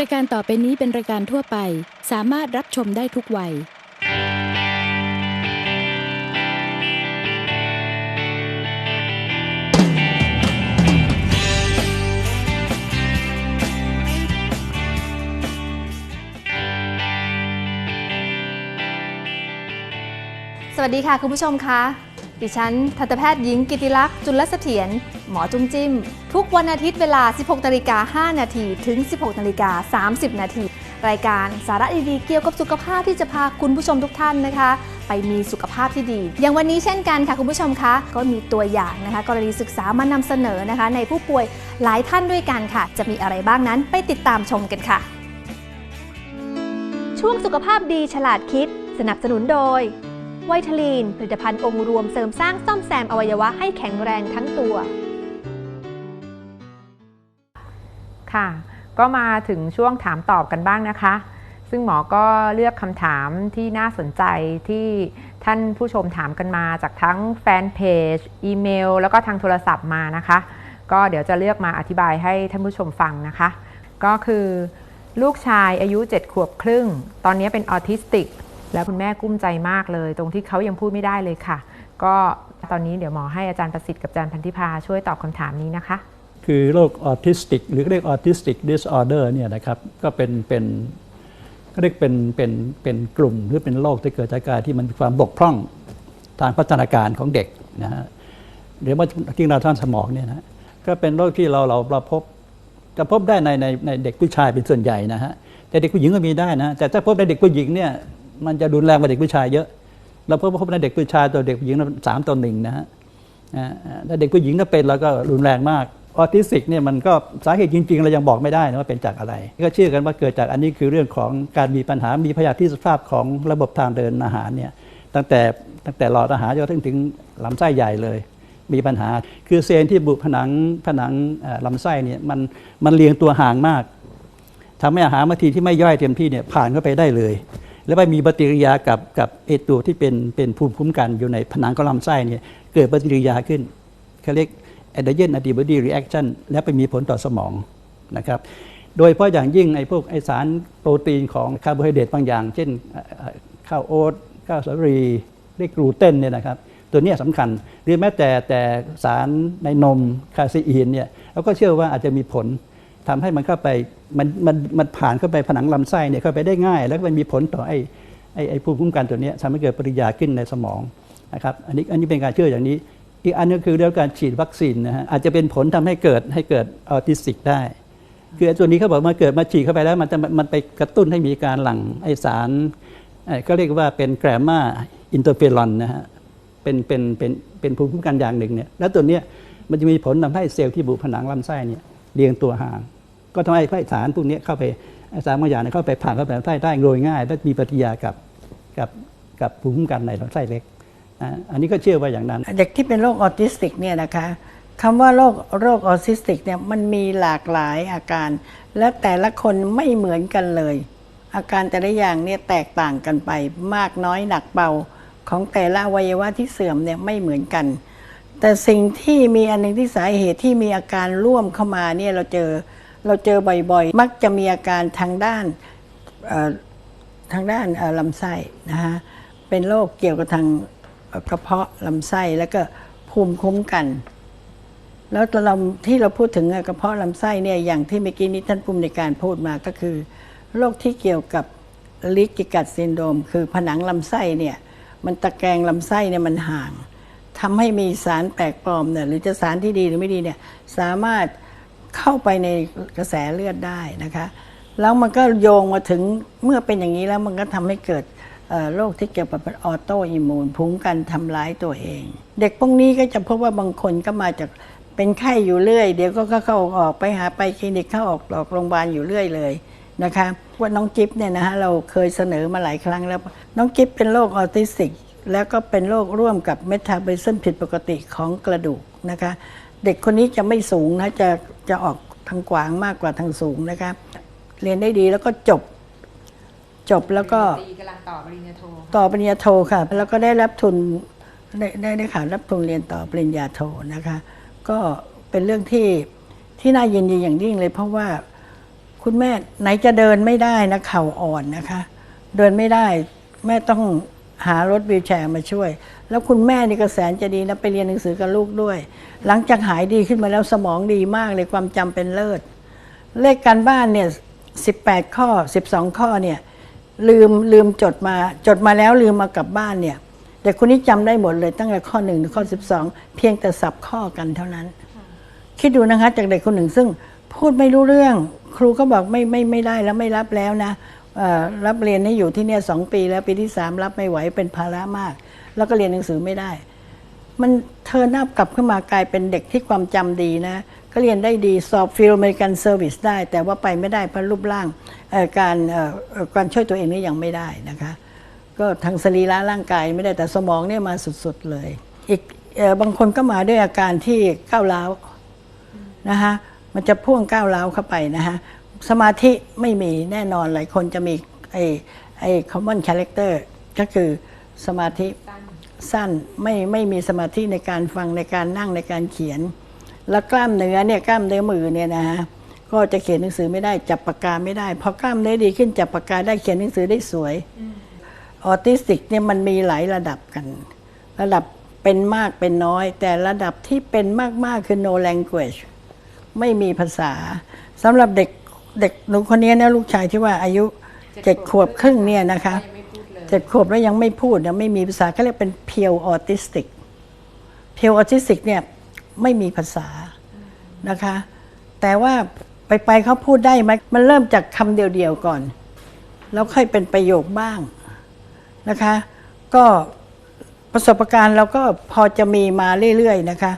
รายการต่อไปนี้เป็นรายการทั่วไป สามารถรับชมได้ทุกวัย สวัสดีค่ะคุณผู้ชมคะ ดิฉันทันตแพทย์หญิงกิติลักษณ์จุลเสถียรหมอจุ้มจิ้ม ทุกวันอาทิตย์เวลา 16นาฬิกา5นาทีถึง 16นาฬิกา30 นาทีรายการสาระดีๆเกี่ยวกับสุขภาพที่จะพาคุณผู้ชมทุกท่านนะคะ ไปมีสุขภาพที่ดี อย่างวันนี้เช่นกันค่ะคุณผู้ชมคะ ก็มีตัวอย่างนะคะ กรณีศึกษามานำเสนอนะคะ ในผู้ป่วยหลายท่านด้วยกันค่ะ จะมีอะไรบ้างนั้นไปติดตามชมกันค่ะ ช่วงสุขภาพดีฉลาดคิด สนับสนุนโดย ไวทาลีน ผลิตภัณฑ์องค์รวมเสริมสร้างซ่อมแซมอวัยวะให้แข็งแรงทั้งตัว ค่ะ ก็มาถึงช่วงถามตอบกันบ้างนะคะ ซึ่งหมอก็เลือกคำถามที่น่าสนใจที่ท่านผู้ชมถามกันมาจากทั้งแฟนเพจ อีเมล แล้วก็ทางโทรศัพท์มานะคะ ก็เดี๋ยวจะเลือกมาอธิบายให้ท่านผู้ชมฟังนะคะ ก็คือ ลูกชายอายุ 7 ขวบครึ่ง ตอนนี้เป็นออทิสติก แล้วคุณแม่กุ้มใจมากเลย ตรงที่เขายังพูดไม่ได้เลยค่ะ ก็ตอนนี้เดี๋ยวหมอให้อาจารย์ประสิทธิ์กับอาจารย์พันธิพาช่วยตอบคำถามนี้นะคะ คือโรคออทิสติก หรือเรียกออทิสติกดิสออเดอร์เนี่ยนะครับก็เป็นเป็นก็เรียกเป็นเป็นเป็นกลุ่มหรือเป็นโรคที่เกิดจากการที่มันมีความบกพร่องทางพัฒนาการของเด็กนะฮะหรือว่าที่เราท่านสมองเนี่ยนะก็เป็นโรคที่เราเราเราพบจะพบได้ในในในเด็กผู้ชายเป็นส่วนใหญ่นะฮะแต่เด็กผู้หญิงก็มีได้นะแต่ถ้าพบในเด็กผู้หญิงเนี่ย มันจะรุนแรงกว่าเด็กผู้ชายเยอะเราพบพบในเด็กผู้ชายตัวเด็กผู้หญิงสามต่อหนึ่งนะฮะถ้าเด็กผู้หญิงถ้าเป็นแล้วก็รุนแรงมากออทิสติกเนี่ยมันก็สาเหตุจริงๆ เรายังบอกไม่ได้นะว่าเป็นจากอะไร ก็เชื่อกันว่าเกิดจากอันนี้คือเรื่องของการมีปัญหา มีพยาธิสภาพของระบบทางเดินอาหารเนี่ยตั้งแต่ตั้งแต่หลอดอาหารจนถึงถึงลำไส้ใหญ่เลย มีปัญหา คือเซลล์ที่บุผนังผนังลำไส้เนี่ยมันมันเรียงตัวห่างมากทำให้อาหารบางทีที่ไม่ย่อยเต็มที่เนี่ยผ่านเข้าไปได้เลย แล้วไปมีปฏิกิริยากับกับเอตัวที่เป็นเป็นภูมิคุ้มกันอยู่ในผนังของลำไส้เนี่ยเกิดปฏิกิริยาขึ้นเขาเรียก adhesion antibody reaction แล้วไปมีผลต่อสมองนะครับโดยเฉพาะอย่างยิ่งไอพวกไอสารโปรตีนของคาร์โบไฮเดรตบางอย่าง เช่นข้าวโอ๊ตข้าวสาลีเรียกกลูเตนเนี่ยนะครับตัวนี้สำคัญหรือแม้แต่แต่สารในนมคาเซอีนเนี่ยเราก็เชื่อว่าอาจจะมีผล ทำให้มันเข้าไปมันมันมันผ่านเข้าไปผนังลำไส้เนี่ยเข้าไปได้ง่าย แล้วก็มันมีผลต่อไอ้ไอ้ไอ้ภูมิคุ้มกันตัวนี้ทำให้เกิดปฏิกิริยาขึ้นในสมองนะครับอันนี้อันนี้เป็นการเชื่ออย่างนี้ อีกอันนึงคือเรื่องการฉีดวัคซีนนะฮะอาจจะเป็นผลทำให้เกิดให้เกิดออทิสติกได้ คือตัวนี้เขาบอกมาเกิดมาฉีดเข้าไปแล้วมันจะมันไปกระตุ้นให้มีการหลั่งไอสารก็เรียกว่าเป็นแกรมมาอินเตอร์เฟรอนนะฮะเป็นเป็นเป็นเป็นภูมิคุ้มกันอย่างหนึ่งเนี่ยแล้วตัวเนี้ยมันจะมีผลทำให้เซลล์ที่บุผนังลำไส้เนี่ยเรียงตัวห่าง ก็ทำให้ไอสารพวกนี้เข้าไปไอสารบางอย่างเนี่ยเข้าไปผ่านเข้าไปลำไส้ได้โดยง่าย และมีปฏิกิริยากับกับกับภูมิคุ้มกันในลำไส้เล็กอันนี้ก็เชื่อว่าอย่างนั้น เด็กที่เป็นโรคออทิสติกเนี่ยนะคะคำว่าโรคโรคออทิสติกเนี่ยมันมีหลากหลายอาการ และแต่ละคนไม่เหมือนกันเลย อาการแต่ละอย่างเนี่ยแตกต่างกันไป มากน้อยหนักเบาของแต่ละวัยวะที่เสื่อมเนี่ยไม่เหมือนกัน แต่สิ่งที่มีอันหนึ่งที่สาเหตุที่มีอาการร่วมเข้ามาเนี่ยเราเจอ เราเจอบ่อยๆ มักจะมีอาการทางด้านทางด้านลำไส้นะฮะเป็นโรคเกี่ยวกับทางกระเพาะลำไส้แล้วก็ภูมิคุ้มกัน แล้วเราที่เราพูดถึงกระเพาะลำไส้เนี่ยอย่างที่เมื่อกี้นี้ท่านผู้ในการพูดมาก็คือโรคที่เกี่ยวกับลิกิกัดซินโดม คือผนังลำไส้เนี่ยมันตะแกรงลำไส้เนี่ยมันห่างทำให้มีสารแปลกปลอมเนี่ยหรือจะสารที่ดีหรือไม่ดีเนี่ยสามารถ เข้าไปในกระแสเลือดได้นะคะแล้วมันก็โยงมาถึงเมื่อเป็นอย่างนี้แล้วมันก็ทำให้เกิดโรคที่เกี่ยวกับออโตอิมูนภูมิคุ้มกันทำร้ายตัวเอง เด็กพวกนี้ก็จะพบว่าบางคนก็มาจากเป็นไข้อยู่เรื่อย เดี๋ยวก็เข้าออกไปหาไปคลินิกเข้าออกออกโรงพยาบาลอยู่เรื่อยเลยนะคะว่าน้องจิ๊บเนี่ยนะฮะเราเคยเสนอมาหลายครั้งแล้ว น้องจิ๊บเป็นโรคออทิสติก แล้วก็เป็นโรคร่วมกับเมตาบอลิซึมผิดปกติของกระดูกนะคะ เด็กคนนี้จะไม่สูงนะจะจะออกทางกว้างมากกว่าทางสูงนะคะเรียนได้ดีแล้วก็จบ จบแล้วก็กำลังต่อปริญญาโทต่อปริญญาโทค่ะ แล้วก็ได้รับทุนได้ได้ได้ค่ะรับทุนเรียนต่อปริญญาโทนะคะ ก็เป็นเรื่องที่ที่น่ายินดีอย่างยิ่งเลย เพราะว่าคุณแม่ไหนจะเดินไม่ได้นะเข่าอ่อนนะคะ เดินไม่ได้แม่ต้อง หารถวีลแชร์มาช่วย แล้วคุณแม่นี่ก็แสนจะดีนะไปเรียนหนังสือกับลูกด้วย หลังจากหายดีขึ้นมาแล้วสมองดีมากเลยความจำเป็นเลิศ เลขการบ้านเนี่ย18ข้อ12ข้อเนี่ยลืมลืมจดมาจดมาแล้วลืมมากลับบ้านเนี่ยเด็กคนนี้จำได้หมดเลยตั้งแต่ข้อ1ถึงข้อ12เพียงแต่สับข้อกันเท่านั้น คิดดูนะคะจากเด็กคนหนึ่งซึ่งพูดไม่รู้เรื่อง ครูก็บอกไม่ไม่ไม่ได้แล้วไม่รับแล้วนะ รับเรียนให้อยู่ที่เนี่ยสองปีแล้วปีที่สามรับไม่ไหวเป็นภาระมาก แล้วก็เรียนหนังสือไม่ได้ มันเธอหน้ากลับขึ้นมากลายเป็นเด็กที่ความจำดีนะ ก็เรียนได้ดีสอบฟิลอเมริกันเซอร์วิสได้ แต่ว่าไปไม่ได้เพราะรูปร่างการการช่วยตัวเองนี่ยังไม่ได้นะคะ ก็ทางสรีระร่างกายไม่ได้แต่สมองเนี่ยมาสุดๆเลย อีกบางคนก็มาด้วยอาการที่ก้าวร้าวนะคะมันจะพ่วงก้าวร้าวเข้าไปนะคะ สมาธิไม่มีแน่นอนหลายคนจะมีไอ้ไอ้ common character ก็คือสมาธิสั้นไม่ไม่มีสมาธิในการฟังในการนั่งในการเขียน แล้วกล้ามเนื้อเนี่ยกล้ามเนื้อมือเนี่ยนะฮะก็จะเขียนหนังสือไม่ได้จับปากกาไม่ได้พอกล้ามเนื้อดีขึ้นจับปากกาได้เขียนหนังสือได้สวยออทิสติกเนี่ยมันมีหลายระดับกัน ระดับเป็นมากเป็นน้อย แต่ระดับที่เป็นมากๆคือ no language ไม่มีภาษาสำหรับเด็ก เด็กหนูคนนี้นะลูกชายที่ว่าอายุเจ็ดขวบครึ่งเนี่ยนะคะเจ็ดขวบแล้วยังไม่พูดนะไม่มีภาษาเขาเรียกเป็นเพียวออทิสติกเพียวออทิสติกเนี่ยไม่มีภาษานะคะ แต่ว่าไปไปๆเขาพูดได้ไหมมันเริ่มจากคำเดียวๆก่อน แล้วค่อยเป็นประโยคบ้างนะคะ ก็ประสบการณ์เราก็พอจะมีมาเรื่อยๆนะคะ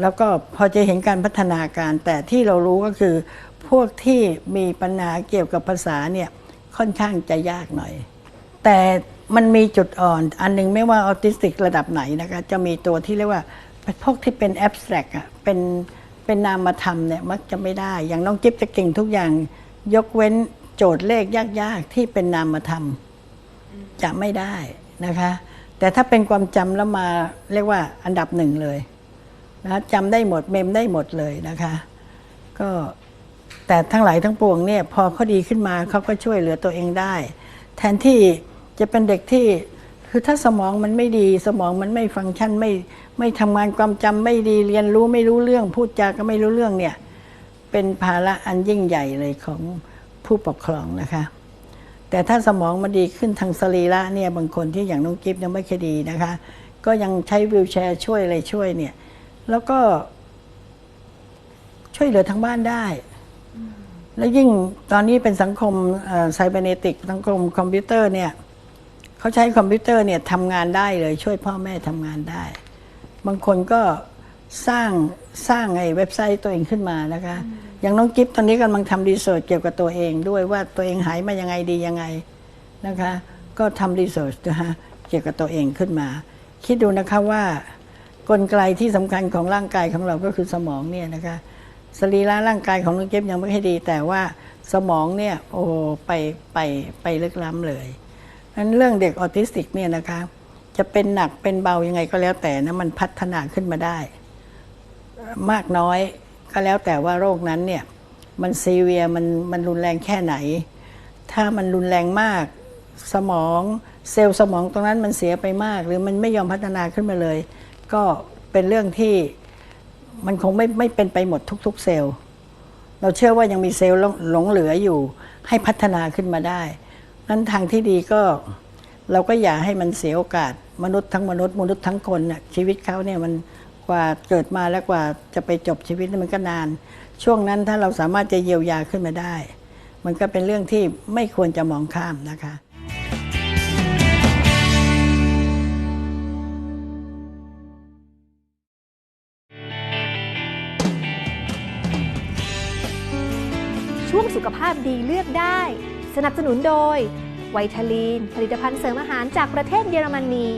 แล้วก็พอจะเห็นการพัฒนาการ แต่ที่เรารู้ก็คือ พวกที่มีปัญหาเกี่ยวกับภาษาเนี่ยค่อนข้างจะยากหน่อย แต่มันมีจุดอ่อน อันหนึงไม่ว่าออทิสติกระดับไหนนะคะจะมีตัวที่เรียกว่าพวกที่เป็นแอบสแตรกอะเป็นเป็นนามธรรมเนี่ยมักจะไม่ได้ อย่างน้องจิ๊บจะเก่งทุกอย่าง ยกเว้นโจทย์เลขยากๆ ที่เป็นนามธรรม จะไม่ได้นะคะ แต่ถ้าเป็นความจำแล้วมาเรียกว่าอันดับหนึ่งเลยนะจำได้หมดเมมได้หมดเลยนะคะ ก็ แต่ทั้งหลายทั้งปวงเนี่ยพอเขาดีขึ้นมาเขาก็ช่วยเหลือตัวเองได้ แทนที่จะเป็นเด็กที่คือถ้าสมองมันไม่ดีสมองมันไม่ฟังก์ชันไม่ไม่ทำงานความจำไม่ดีเรียนรู้ไม่รู้เรื่อง พูดจาก็ไม่รู้เรื่องเนี่ยเป็นภาระอันยิ่งใหญ่เลยของผู้ปกครองนะคะ แต่ถ้าสมองมันดีขึ้นทางสรีระเนี่ยบางคนที่อย่างน้องกิฟต์ยังไม่คดีนะคะ ก็ยังใช้วิวแชร์ช่วยอะไรช่วยเนี่ย แล้วก็ช่วยเหลือทางบ้านได้ แล้วยิ่งตอนนี้เป็นสังคมไซเบเนติกสังคมคอมพิวเตอร์เนี่ยเขาใช้คอมพิวเตอร์เนี่ยทำงานได้เลย ช่วยพ่อแม่ทำงานได้ บางคนก็สร้างสร้างไอ้เว็บไซต์ตัวเองขึ้นมานะคะ อย่างน้องกิฟตอนนี้กำลังทำรีเสิร์ชเกี่ยวกับตัวเองด้วยว่าตัวเองหายมายังไงดียังไงนะคะ ก็ทำรีเสิร์ชนะคะเกี่ยวกับตัวเองขึ้นมา คิดดูนะคะว่ากลไกที่สำคัญของร่างกายของเราก็คือสมองเนี่ยนะคะ สรีระร่างกายของน้องเก็บยังไม่ค่อยดี แต่ว่าสมองเนี่ยโอ้ไปไปไปลึกล้ำเลยนั้นเรื่องเด็กออทิสติกเนี่ยนะคะจะเป็นหนักเป็นเบายังไงก็แล้วแต่นะมันพัฒนาขึ้นมาได้ มากน้อยก็แล้วแต่ว่าโรคนั้นเนี่ยมันซีเวียมันมันรุนแรงแค่ไหน ถ้ามันรุนแรงมากสมองเซลล์สมองตรงนั้นมันเสียไปมาก หรือมันไม่ยอมพัฒนาขึ้นมาเลย ก็เป็นเรื่องที่ มันคงไม่ไม่เป็นไปหมดทุก ๆ เซลล์ เราเชื่อว่ายังมีเซลล์หลงเหลืออยู่ ให้พัฒนาขึ้นมาได้นั้นทางที่ดีก็เราก็อย่าให้มันเสียโอกาส มนุษย์ทั้งมนุษย์มนุษย์ทั้งคนน่ะชีวิตเขาเนี่ยมันกว่าเกิดมาแล้วกว่าจะไปจบชีวิตมันก็นาน ช่วงนั้นถ้าเราสามารถจะเยียวยาขึ้นมาได้ มันก็เป็นเรื่องที่ไม่ควรจะมองข้ามนะคะ ขภาพดีเลือกได้ สนับสนุนโดยไวทาลีน ผลิตภัณฑ์เสริมอาหารจากประเทศเยอรมนี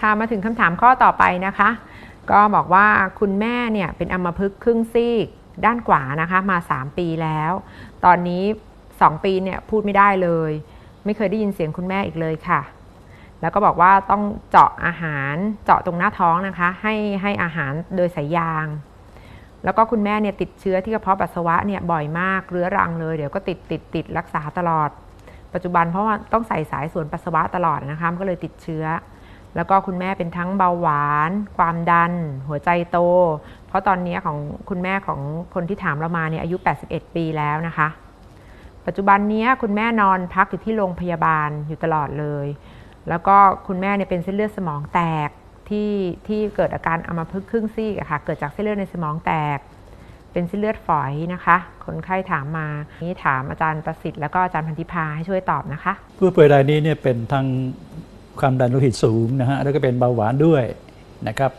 ค่ะมาถึงคำถามข้อต่อไปนะคะ ก็บอกว่าคุณแม่เนี่ยเป็นอัมพฤกษ์ครึ่งซีกด้านขวานะคะมา 3 ปีแล้ว ตอนนี้ 2 ปีเนี่ยพูดไม่ได้เลย ไม่เคยได้ยินเสียงคุณแม่อีกเลยค่ะ แล้วก็บอกว่าต้องเจาะอาหารเจาะตรงหน้าท้องนะคะ ให้ให้อาหารโดยสายยาง แล้วก็คุณแม่เนี่ยติดเชื้อที่กระเพาะปัสสาวะเนี่ยบ่อยมากเรื้อรังเลย เดี๋ยวก็ติดติดติดรักษาตลอด ปัจจุบันเพราะว่าต้องใส่สายส่วนปัสสาวะตลอดนะคะก็เลยติดเชื้อ แล้วก็คุณแม่เป็นทั้งเบาหวาน ความดัน หัวใจโต เพราะตอนนี้ของคุณแม่ของคนที่ถามเรามาเนี่ยอายุ 81 ปีแล้วนะคะ ปัจจุบันนี้คุณแม่นอนพักอยู่ที่โรงพยาบาลอยู่ตลอดเลย แล้วก็คุณแม่เนี่ยเป็นเส้นเลือดสมองแตก ที่ที่เกิดอาการอัมพฤกษ์ครึ่งซีกค่ะ เกิดจากเส้นเลือดในสมองแตก เป็นเส้นเลือดฝอยนะคะ คนไข้ถามมา นี้ถามอาจารย์ประสิทธิ์แล้วก็อาจารย์พันธิพาให้ช่วยตอบนะคะ ผู้ป่วยรายนี้เนี่ยเป็นทั้งความดันโลหิตสูงนะฮะ แล้วก็เป็นเบาหวานด้วยนะครับ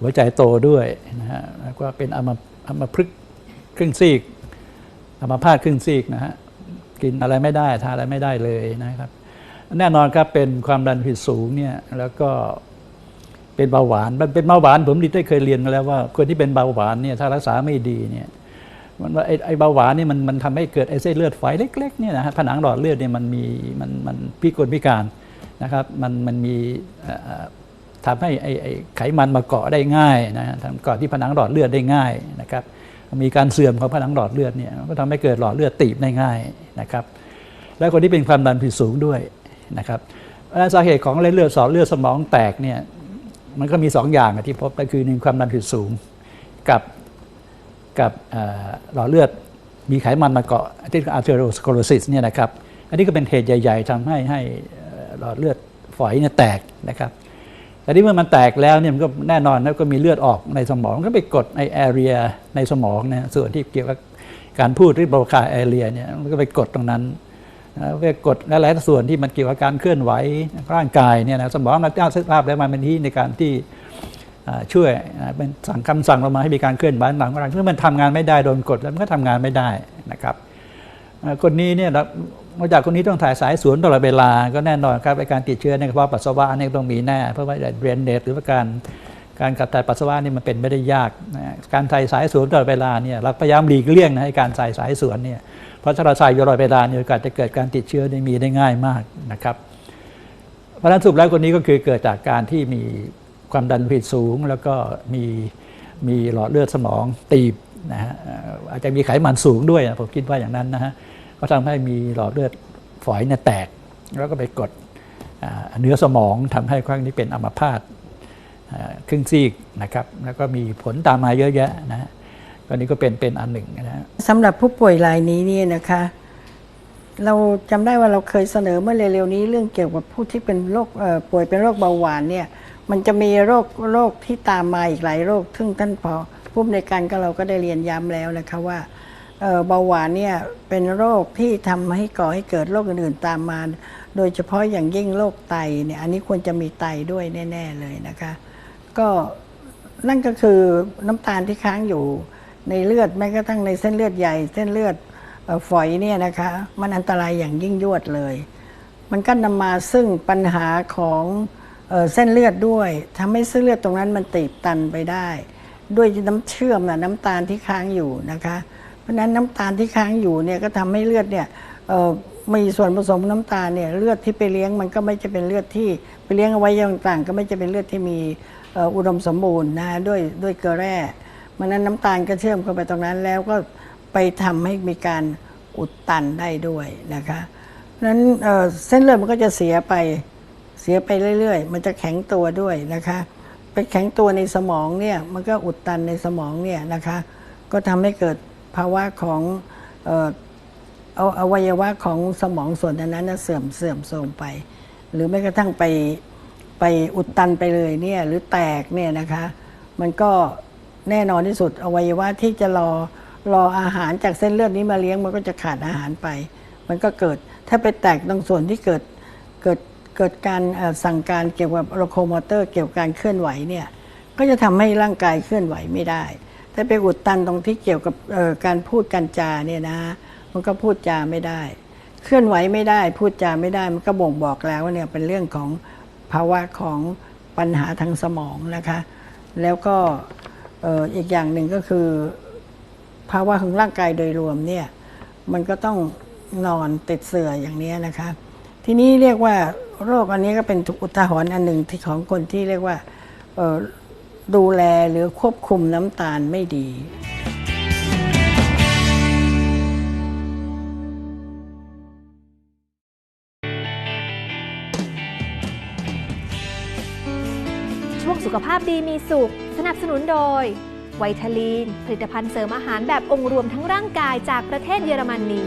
หัวใจโตด้วยนะฮะ แล้วก็เป็นอัมอัมพฤกษ์ครึ่งซีก อัมพาตครึ่งซีกนะฮะ กินอะไรไม่ได้ทานอะไรไม่ได้เลยนะครับ แน่นอนครับเป็นความดันโลหิตสูงเนี่ย แล้วก็ เป็นเบาหวานมันเป็นเบาหวาน ผมได้เคยเรียนมาแล้วว่าคนที่เป็นเบาหวานเนี่ยถ้ารักษาไม่ดีเนี่ยมันว่าไอ้ไอเบาหวานนี่มันมันทำให้เกิดไอ้เส้นเลือดฝอยเล็กๆเนี่ยนะฮะผนังหลอดเลือดเนี่ยมันมีมันมันพิกลพิการนะครับมันมันมีทำให้ไอ้ไอไขมันมาเกาะได้ง่ายนะฮะทำเกาะที่ผนังหลอดเลือดได้ง่ายนะครับมีการเสื่อมของผนังหลอดเลือดเนี่ยก็ทำให้เกิดหลอดเลือดตีบได้ง่ายนะครับแล้วคนที่เป็นความดันผิดสูงด้วยนะครับสาเหตุของเลือดสอดเลือดสมองแตกเนี่ย มันก็มีสองอย่างที่พบก็คือหนึ่งความดันผิดสูงกับกับหลอดเลือดมีไขมันมาเกาะที่ arteriosclerosis เนี่ยนะครับ อันนี้ก็เป็นเหตุใหญ่ ๆทำให้ให้หลอดเลือดฝอยเนี่ยแตกนะครับแต่ที่เมื่อมันแตกแล้วเนี่ยมันก็แน่นอนแล้วก็มีเลือดออกในสมองก็ไปกดในแอเรียในสมองเนี่ยส่วนที่เกี่ยวกับการพูดที่บรคาแอเรียเนี่ยมันก็ไปกดตรงนั้น นะไปกดหลายๆส่วนที่มันเกี่ยวกับการเคลื่อนไหวร่างกายเนี่ยนะสมองมันจ้างสภาพแล้วมันเป็นที่ในการที่ช่วยเป็นสั่งคำสั่งลงมาให้มีการเคลื่อนไหวหลังร่างเมื่อมันทำงานไม่ได้โดนกดแล้วมันก็ทำงานไม่ได้นะครับคนนี้เนี่ยเรานอกจากคนนี้ต้องถ่ายสายสวนตลอดเวลาก็แน่นอนครับไอ้การติดเชื้อในกระเพาะปัสสาวะเนี่ยต้องมีแน่เพราะว่าเดรนเนตหรือว่าการการขับถ่ายปัสสาวะนี่มันเป็นไม่ได้ยาก การถ่ายสายสวนตลอดเวลาเนี่ยเราพยายามหลีกเลี่ยงนะให้การใส่สายสวนเนี่ย เพราะถ้าเราใส่อยู่ตลอดเวลาเนี่ยโอกาสจะเกิดการติดเชื้อได้มีได้ง่ายมากนะครับ เพราะฉะนั้นสุปแล้วคนนี้ก็คือเกิดจากการที่มีความดันโลหิตสูง แล้วก็มีมีหลอดเลือดสมองตีบนะฮะอาจจะมีไขมันสูงด้วยนะผมคิดว่าอย่างนั้นนะฮะก็ทำให้มีหลอดเลือดฝอยเนี่ยแตก แล้วก็ไปกดเนื้อสมองทำให้ครั้งนี้เป็นอัมพาตครึ่งซีกนะครับ แล้วก็มีผลตามมาเยอะแยะนะฮะ ก็นี้ก็เป็นเป็นอันหนึ่งนะฮะสำหรับผู้ป่วยรายนี้เนี่ยนะคะ เราจำได้ว่าเราเคยเสนอเมื่อเร็วๆนี้เรื่องเกี่ยวกับผู้ที่เป็นโรคเอ่อป่วยเป็นโรคเบาหวานเนี่ยมันจะมีโรคโรคที่ตามมาอีกหลายโรค ซึ่งท่านพอผู้อำนวยการก็เราก็ได้เรียนย้ำแล้วนะคะว่าเอ่อเบาหวานเนี่ยเป็นโรคที่ทำให้ก่อให้เกิดโรคอื่นๆตามมา โดยเฉพาะอย่างยิ่งโรคไตเนี่ยอันนี้ควรจะมีไตด้วยแน่ ๆเลยนะคะ ก็นั่นก็คือน้ำตาลที่ค้างอยู่ ในเลือดแม้กระทั่งในเส้นเลือดใหญ่ เส้นเลือดฝอยเนี่ยนะคะมันอันตรายอย่างยิ่งยวดเลย มันก็นำมาซึ่งปัญหาของเออเส้นเลือดด้วยทำให้เส้นเลือดตรงนั้นมันตีบตันไปได้ ด้วยน้ำเชื่อมนะน้ำตาลที่ค้างอยู่นะคะ เพราะนั้นน้ำตาลที่ค้างอยู่เนี่ยก็ทำให้เลือดเนี่ยมีส่วนผสมน้ำตาลเนี่ยเลือดที่ไปเลี้ยงมันก็ไม่จะเป็นเลือดที่ไปเลี้ยงเอาไว้ยังต่างๆก็ไม่จะเป็นเลือดที่มีอุดมสมบูรณ์นะด้วยด้วยเกลือแร่ มันนั้นน้ำตาลก็เชื่อมเข้าไปตรงนั้นแล้วก็ไปทำให้มีการอุดตันได้ด้วยนะคะนั้นเเส้นเลือดมันก็จะเสียไปเสียไปเรื่อย ๆ มันจะแข็งตัวด้วยนะคะไปแข็งตัวในสมองเนี่ยมันก็อุดตันในสมองเนี่ยนะคะก็ทำให้เกิดภาวะของเอ่อเอาอวัยวะของสมองส่วนนั้นนะเสื่อมเสื่อมโทรมไป หรือแม้กระทั่งไปไปอุดตันไปเลยเนี่ยหรือแตกเนี่ยนะคะ มันก็ แน่นอนที่สุดอวัยวะที่จะรอรออาหารจากเส้นเลือดนี้มาเลี้ยงมันก็จะขาดอาหารไป มันก็เกิดถ้าไปแตกตรงส่วนที่เกิดเกิดเกิดการสั่งการเกี่ยวกับโลโคมอเตอร์ เกี่ยวกับการเคลื่อนไหวเนี่ยก็จะทำให้ร่างกายเคลื่อนไหวไม่ได้ ถ้าไปอุดตันตรงที่เกี่ยวกับการพูดการจาเนี่ยนะมันก็พูดจาไม่ได้ เคลื่อนไหวไม่ได้พูดจาไม่ได้มันก็บ่งบอกแล้วว่าเนี่ยเป็นเรื่องของภาวะของปัญหาทางสมองนะคะ แล้วก็ อีกอย่างหนึ่งก็คือ ภาวะของร่างกายโดยรวมเนี่ยมันก็ต้องนอนติดเสื่ออย่างนี้นะคะ ทีนี้เรียกว่าโรคอันนี้ก็เป็นอุทาหรณ์อันหนึ่งที่ของคนที่เรียกว่าดูแลหรือควบคุมน้ำตาลไม่ดี ขภาพดีมีสุข สนับสนุนโดยไวทาลีน ผลิตภัณฑ์เสริมอาหารแบบองค์รวมทั้งร่างกายจากประเทศเยอรมนี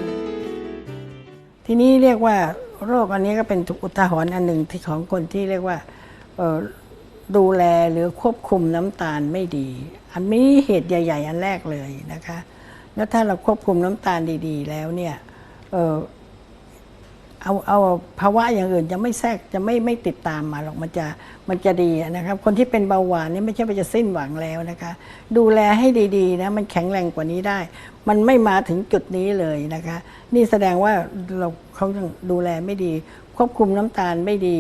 ที่นี้เรียกว่าโรคอันนี้ก็เป็นอุทาหรณ์อันหนึ่งที่ของคนที่เรียกว่าดูแลหรือควบคุมน้ำตาลไม่ดี อันนี้เหตุใหญ่ ๆ อันแรกเลยนะคะ แล้วถ้าเราควบคุมน้ำตาลดี ๆ แล้วเนี่ย เอาเอาภาวะอย่างอื่นจะไม่แทรกจะไม่ไม่ติดตามมาหรอกมันจะมันจะดีนะครับ คนที่เป็นเบาหวานนี่ไม่ใช่ว่าจะสิ้นหวังแล้วนะคะ ดูแลให้ดีๆนะมันแข็งแรงกว่านี้ได้ มันไม่มาถึงจุดนี้เลยนะคะ นี่แสดงว่าเราเขายังดูแลไม่ดี ควบคุมน้ำตาลไม่ดี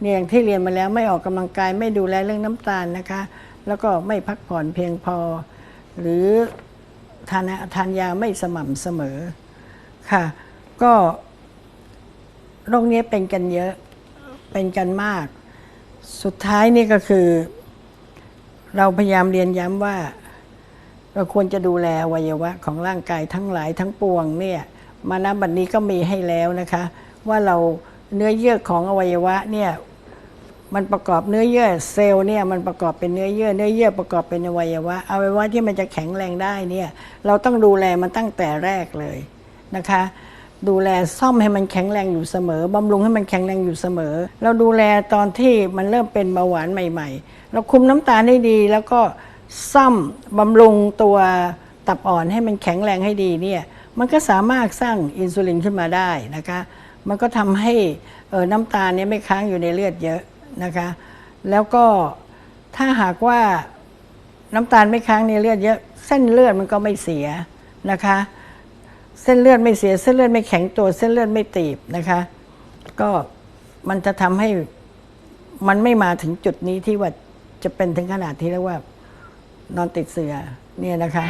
เนี่ยอย่างที่เรียนมาแล้วไม่ออกกำลังกายไม่ดูแลเรื่องน้ำตาลนะคะ แล้วก็ไม่พักผ่อนเพียงพอ หรือทานทานยาไม่สม่ำเสมอค่ะ ก็ โรคนี้เป็นกันเยอะเป็นกันมาก สุดท้ายนี่ก็คือ เราพยายามเรียนย้ำว่า เราควรจะดูแลอวัยวะของร่างกายทั้งหลายทั้งปวงเนี่ยมาณบัดนี้ก็มีให้แล้วนะคะ ว่าเราเนื้อเยื่อของอวัยวะเนี่ยมันประกอบเนื้อเยื่อเซลล์เนี่ยมันประกอบเป็นเนื้อเยื่อเนื้อเยื่อประกอบเป็นอวัยวะอวัยวะที่มันจะแข็งแรงได้เนี่ยเราต้องดูแลมันตั้งแต่แรกเลยนะคะ ดูแลซ่อมให้มันแข็งแรงอยู่เสมอบำรุงให้มันแข็งแรงอยู่เสมอ เราดูแลตอนที่มันเริ่มเป็นเบาหวานใหม่ ๆ เราคุมน้ำตาลให้ดีแล้วก็ซ่อมบำรุงตัวตับอ่อนให้มันแข็งแรงให้ดีเนี่ยมันก็สามารถสร้างอินซูลินขึ้นมาได้นะคะ มันก็ทำให้เออน้ำตาลเนี่ยไม่ค้างอยู่ในเลือดเยอะนะคะ แล้วก็ถ้าหากว่าน้ำตาลไม่ค้างในเลือดเยอะ เส้นเลือดมันก็ไม่เสียนะคะ เส้นเลือดไม่เสียเส้นเลือดไม่แข็งตัว เส้นเลือดไม่ตีบนะคะ ก็มันจะทำให้มันไม่มาถึงจุดนี้ที่ว่าจะเป็นถึงขนาดที่เรียกว่านอนติดเสือเนี่ยนะคะ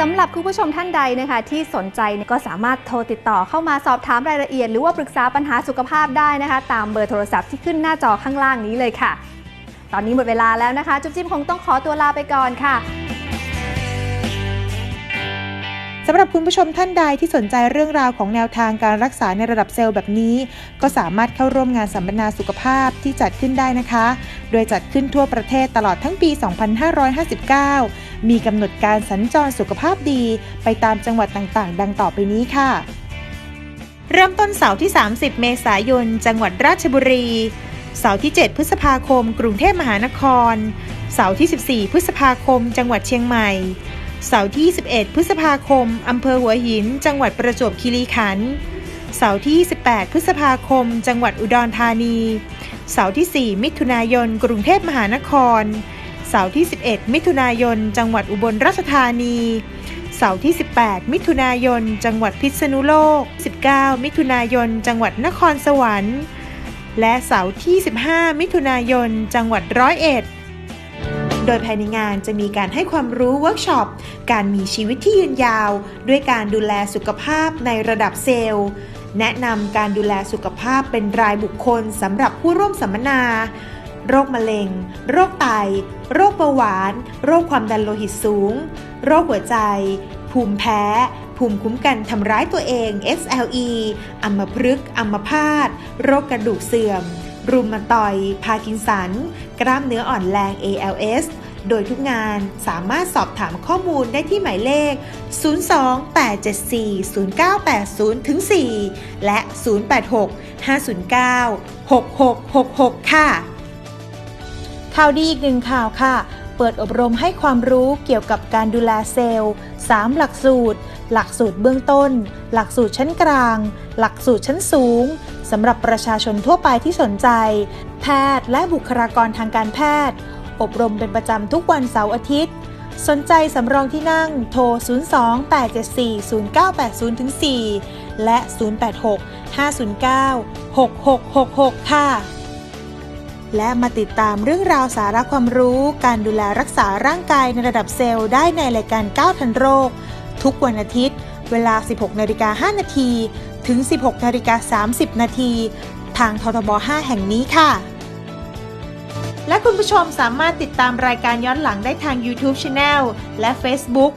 สำหรับคุณผู้ชมท่านใดนะคะที่สนใจก็สามารถโทรติดต่อเข้ามาสอบถามรายละเอียด หรือว่าปรึกษาปัญหาสุขภาพได้นะคะ ตามเบอร์โทรศัพท์ที่ขึ้นหน้าจอข้างล่างนี้เลยค่ะ ตอนนี้หมดเวลาแล้วนะคะ จุ๊บจิ๊บคงต้องขอตัวลาไปก่อนค่ะ สำหรับคุณผู้ชมท่านใดที่สนใจเรื่องราวของแนวทางการรักษาในระดับเซลล์แบบนี้ ก็สามารถเข้าร่วมงานสัมมนาสุขภาพที่จัดขึ้นได้นะคะ โดยจัดขึ้นทั่วประเทศตลอดทั้งปี 2559 มีกำหนดการสัญจรสุขภาพดี ไปตามจังหวัดต่างๆ ดังต่อไปนี้ค่ะ เริ่มต้นเสาร์ที่ 30 เมษายน จังหวัดราชบุรีเสาร์ที่ 7 พฤษภาคม กรุงเทพมหานคร เสาร์ที่ 14 พฤษภาคม จังหวัดเชียงใหม่ เสาร์ที่21พฤษภาคม อำเภอหัวหิน จังหวัดประจวบคีรีขันธ์ เสาร์ที่28พฤษภาคม จังหวัดอุดรธานี เสาร์ที่ 4 มิถุนายน กรุงเทพมหานคร เสาร์ที่ 11 มิถุนายน จังหวัดอุบลราชธานี เสาร์ที่ 18 มิถุนายน จังหวัดพิษณุโลก 19 มิถุนายน จังหวัดนครสวรรค์ และเสาร์ที่ 15 มิถุนายน จังหวัดร้อยเอ็ด โดยภายในงานจะมีการให้ความรู้เวิร์กช็อป การมีชีวิตที่ยืนยาว ด้วยการดูแลสุขภาพในระดับเซลล์ แนะนำการดูแลสุขภาพเป็นรายบุคคลสำหรับผู้ร่วมสัมมนา โรคมะเร็ง โรคไต โรคเบาหวาน โรคความดันโลหิตสูง โรคหัวใจ ภูมิแพ้ ภูมิคุ้มกันทำร้ายตัวเอง SLE อัมพฤกษ์อัมพาต โรคกระดูกเสื่อม รุมาตอย พากินสัน กล้ามเนื้ออ่อนแรง ALS โดยทุกงานสามารถสอบถามข้อมูลได้ที่หมายเลข 028740980ถึง4และ 086-509-6666 ค่ะข่าวดีอีกหนึ่งข่าวค่ะ เปิดอบรมให้ความรู้เกี่ยวกับการดูแลเซลล์ 3 หลักสูตร หลักสูตรเบื้องต้น หลักสูตรชั้นกลาง หลักสูตรชั้นสูงสำหรับประชาชนทั่วไปที่สนใจ แพทย์และบุคลากรทางการแพทย์ อบรมเป็นประจำทุกวันเสาร์อาทิตย์ สนใจสำรองที่นั่งโทร 02-874-0980 4 และ 086-509-6666 ค่ะ และมาติดตามเรื่องราวสาระความรู้ การดูแลรักษาร่างกายในระดับเซลล์ได้ในรายการ 9 ทันโรค ทุกวันอาทิตย์ เวลา 16นาฬิกา5นาทีถึง 16นาฬิกา30นาทีทางททบ 5 แห่งนี้ค่ะ และคุณผู้ชมสามารถติดตามรายการย้อนหลังได้ทาง YouTube Channel และ Facebook